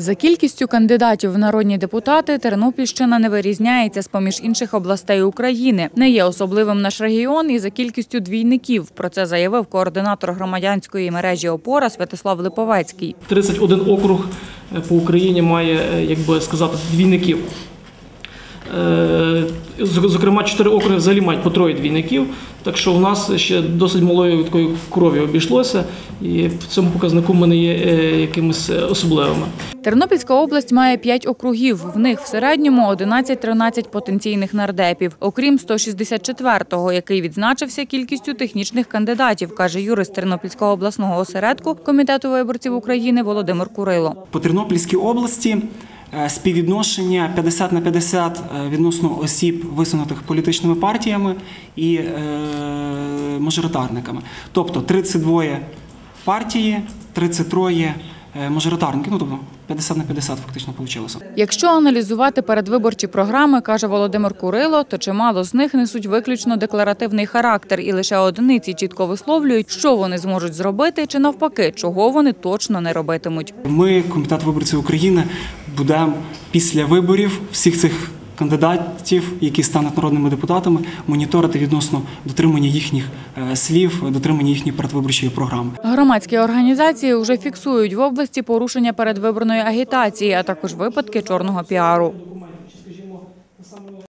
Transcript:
За кількістю кандидатів в народні депутати Тернопільщина не вирізняється з поміж інших областей України. Не є особливим наш регіон і за кількістю двійників. Про це заявив координатор громадянської мережі Опора Святослав Липовецький. 31 округ е, по Україні має, е, як би сказати, двійників. Е, Зокрема, чотири округи взагалі мають по троє двійників, так що у нас ще досить малою такою кров'ю обійшлося, і в цьому показнику ми не є якимись особливими. Тернопільська область має 5 округів. В них в середньому 11-13 потенційних нардепів, окрім 164-го, який відзначився кількістю технічних кандидатів, каже юрист Тернопільського обласного осередку Комітету виборців України Володимир Курило. По Тернопільській області е, співвідношення 50 на 50 е, відносно осіб, висунутих політичними партіями і е, мажоритарниками. Тобто 32 партії, 33 е, мажоритарники. Ну тобто 50 на 50 фактично вийшло. Якщо аналізувати передвиборчі програми, каже Володимир Курило, то чимало з них несуть виключно декларативний характер, і лише одиниці чітко висловлюють, що вони зможуть зробити, чи навпаки, чого вони точно не робитимуть. Ми, Комітет виборців України, будемо після виборів всіх цих кандидатів, які стануть народними депутатами, моніторити відносно дотримання їхніх е, слів, дотримання їхньої передвиборчої програми. Громадські організації вже фіксують в області порушення передвиборної агітації, а також випадки чорного піару.